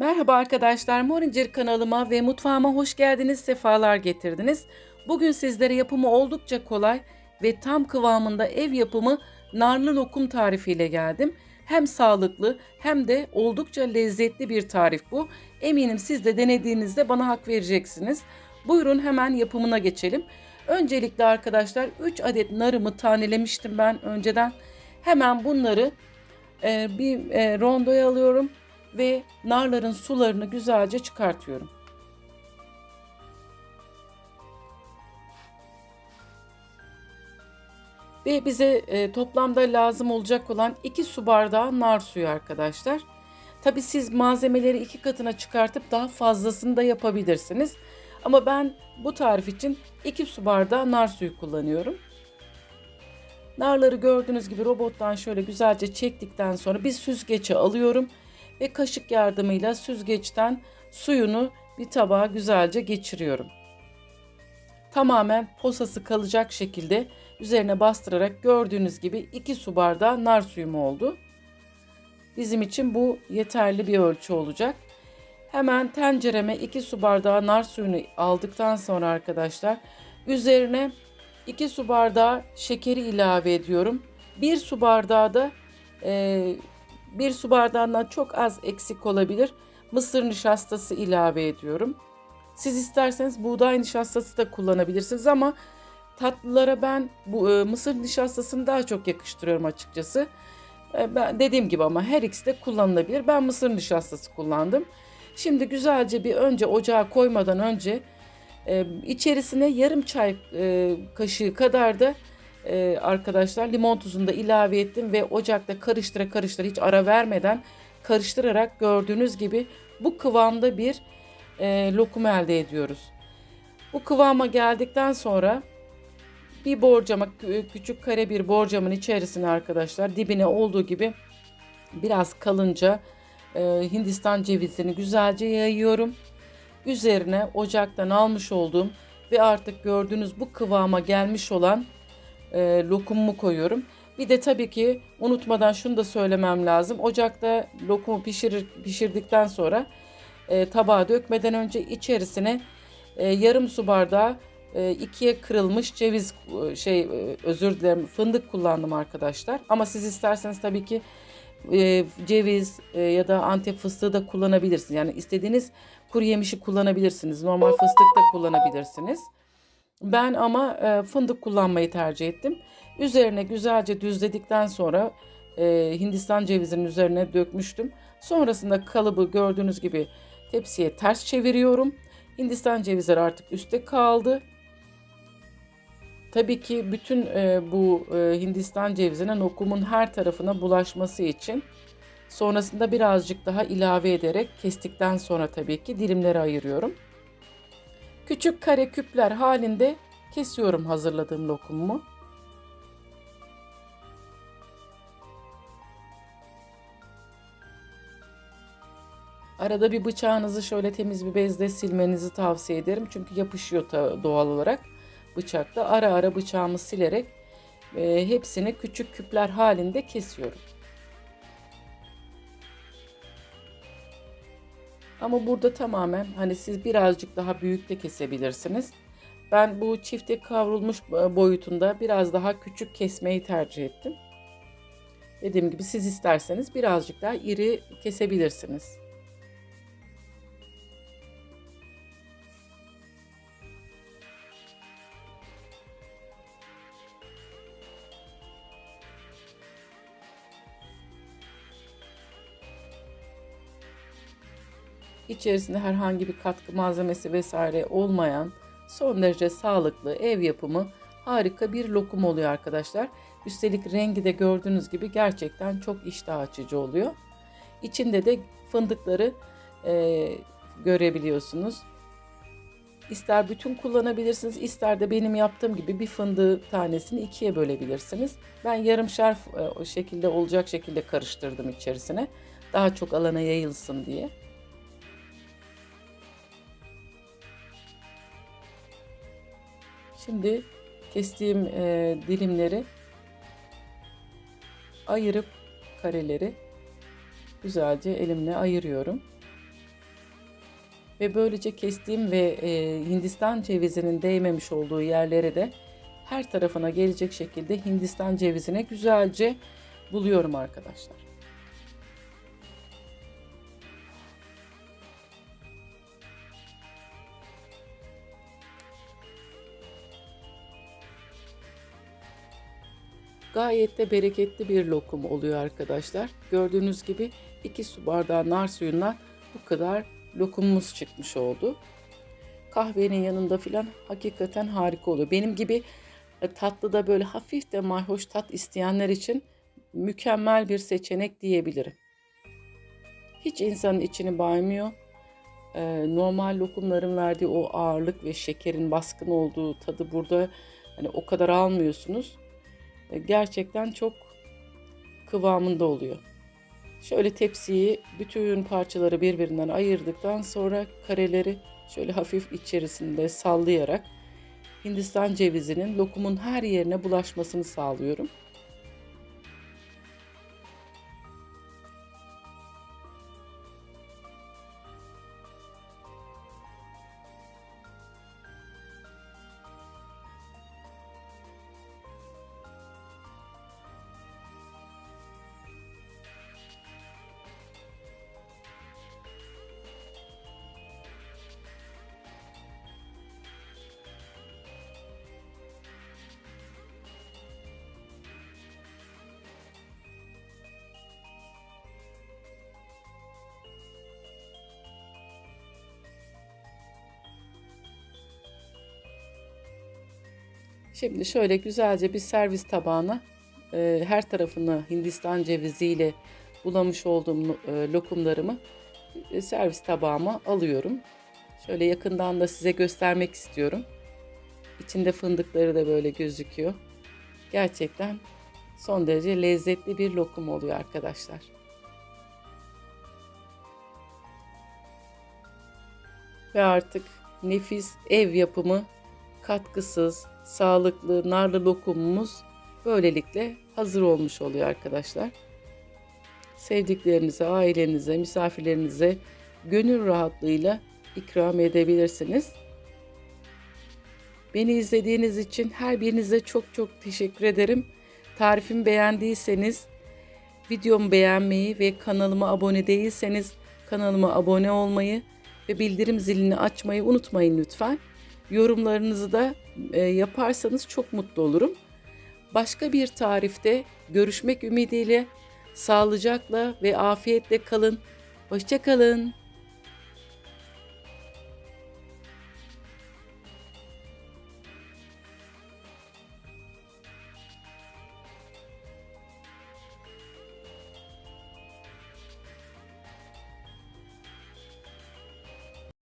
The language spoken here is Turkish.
Merhaba arkadaşlar, Morincir kanalıma ve mutfağıma hoş geldiniz, sefalar getirdiniz. Bugün sizlere yapımı oldukça kolay ve tam kıvamında ev yapımı narlı lokum tarifiyle geldim. Hem sağlıklı hem de oldukça lezzetli bir tarif bu. Eminim siz de denediğinizde bana hak vereceksiniz. Buyurun hemen yapımına geçelim. Öncelikle arkadaşlar 3 adet narımı tanelemiştim ben önceden. Hemen bunları e, bir e, rondoya alıyorum ve narların sularını güzelce çıkartıyorum. Ve bize e, toplamda lazım olacak olan 2 su bardağı nar suyu arkadaşlar. Tabi siz malzemeleri iki katına çıkartıp daha fazlasını da yapabilirsiniz. Ama ben bu tarif için 2 su bardağı nar suyu kullanıyorum. Narları gördüğünüz gibi robottan şöyle güzelce çektikten sonra bir süzgece alıyorum ve kaşık yardımıyla süzgeçten suyunu bir tabağa güzelce geçiriyorum. Tamamen posası kalacak şekilde üzerine bastırarak gördüğünüz gibi 2 su bardağı nar suyum oldu. Bizim için bu yeterli bir ölçü olacak. Hemen tencereme 2 su bardağı nar suyunu aldıktan sonra arkadaşlar üzerine 2 su bardağı şekeri ilave ediyorum. 1 su bardağı da e, 1 su bardağından çok az eksik olabilir. Mısır nişastası ilave ediyorum. Siz isterseniz buğday nişastası da kullanabilirsiniz ama tatlılara ben bu e, mısır nişastasını daha çok yakıştırıyorum açıkçası. E, ben dediğim gibi ama her ikisi de kullanılabilir. Ben mısır nişastası kullandım. Şimdi güzelce bir önce ocağa koymadan önce e, içerisine yarım çay e, kaşığı kadar da e, arkadaşlar limon tuzunu da ilave ettim ve ocakta karıştıra karıştıra hiç ara vermeden karıştırarak gördüğünüz gibi bu kıvamda bir e, lokum elde ediyoruz. Bu kıvama geldikten sonra bir borcama küçük kare bir borcamın içerisine arkadaşlar dibine olduğu gibi biraz kalınca e, Hindistan cevizini güzelce yayıyorum. Üzerine ocaktan almış olduğum ve artık gördüğünüz bu kıvama gelmiş olan e, lokumumu koyuyorum. Bir de tabii ki unutmadan şunu da söylemem lazım. Ocakta lokumu pişirir, pişirdikten sonra e, tabağa dökmeden önce içerisine e, yarım su bardağı e, ikiye kırılmış ceviz e, şey e, özür dilerim fındık kullandım arkadaşlar. Ama siz isterseniz tabii ki e, ceviz e, ya da antep fıstığı da kullanabilirsiniz. Yani istediğiniz kuru yemişi kullanabilirsiniz. Normal fıstık da kullanabilirsiniz. Ben ama e, fındık kullanmayı tercih ettim. Üzerine güzelce düzledikten sonra e, Hindistan cevizinin üzerine dökmüştüm. Sonrasında kalıbı gördüğünüz gibi tepsiye ters çeviriyorum. Hindistan cevizleri artık üstte kaldı. Tabii ki bütün e, bu e, Hindistan cevizinin okumun her tarafına bulaşması için sonrasında birazcık daha ilave ederek kestikten sonra tabii ki dilimlere ayırıyorum. Küçük kare küpler halinde kesiyorum hazırladığım lokumumu. Arada bir bıçağınızı şöyle temiz bir bezle silmenizi tavsiye ederim. Çünkü yapışıyor doğal olarak bıçakta. Ara ara bıçağımı silerek e, hepsini küçük küpler halinde kesiyorum. Ama burada tamamen hani siz birazcık daha büyük de kesebilirsiniz. Ben bu çifte kavrulmuş e, boyutunda biraz daha küçük kesmeyi tercih ettim. Dediğim gibi siz isterseniz birazcık daha iri kesebilirsiniz. İçerisinde herhangi bir katkı malzemesi vesaire olmayan son derece sağlıklı ev yapımı harika bir lokum oluyor arkadaşlar. Üstelik rengi de gördüğünüz gibi gerçekten çok iştah açıcı oluyor. İçinde de fındıkları e, görebiliyorsunuz. İster bütün kullanabilirsiniz, ister de benim yaptığım gibi bir fındığı tanesini ikiye bölebilirsiniz. Ben yarım şarf e, şekilde olacak şekilde karıştırdım içerisine. Daha çok alana yayılsın diye. Şimdi kestiğim e, dilimleri ayırıp kareleri güzelce elimle ayırıyorum. Ve böylece kestiğim ve e, Hindistan cevizinin değmemiş olduğu yerlere de her tarafına gelecek şekilde Hindistan cevizine güzelce buluyorum arkadaşlar. Gayet de bereketli bir lokum oluyor arkadaşlar. Gördüğünüz gibi 2 su bardağı nar suyundan bu kadar lokumumuz çıkmış oldu. Kahvenin yanında filan hakikaten harika oluyor. Benim gibi e, tatlı da böyle hafif de mayhoş tat isteyenler için mükemmel bir seçenek diyebilirim. Hiç insanın içini baymıyor. Ee, normal lokumların verdiği o ağırlık ve şekerin baskın olduğu tadı burada hani o kadar almıyorsunuz. Ee, gerçekten çok kıvamında oluyor. Şöyle tepsiyi bütün parçaları birbirinden ayırdıktan sonra kareleri şöyle hafif içerisinde sallayarak Hindistan cevizinin lokumun her yerine bulaşmasını sağlıyorum. Şimdi şöyle güzelce bir servis tabağına e, her tarafını Hindistan ceviziyle bulamış olduğum e, lokumlarımı e, servis tabağıma alıyorum. Şöyle yakından da size göstermek istiyorum. İçinde fındıkları da böyle gözüküyor. Gerçekten son derece lezzetli bir lokum oluyor arkadaşlar. Ve artık nefis ev yapımı katkısız, sağlıklı, narlı lokumumuz böylelikle hazır olmuş oluyor arkadaşlar. Sevdiklerinize, ailenize, misafirlerinize gönül rahatlığıyla ikram edebilirsiniz. Beni izlediğiniz için her birinize çok çok teşekkür ederim. Tarifimi beğendiyseniz videomu beğenmeyi ve kanalıma abone değilseniz kanalıma abone olmayı ve bildirim zilini açmayı unutmayın lütfen. Yorumlarınızı da e, yaparsanız çok mutlu olurum. Başka bir tarifte görüşmek ümidiyle sağlıcakla ve afiyetle kalın. Hoşçakalın.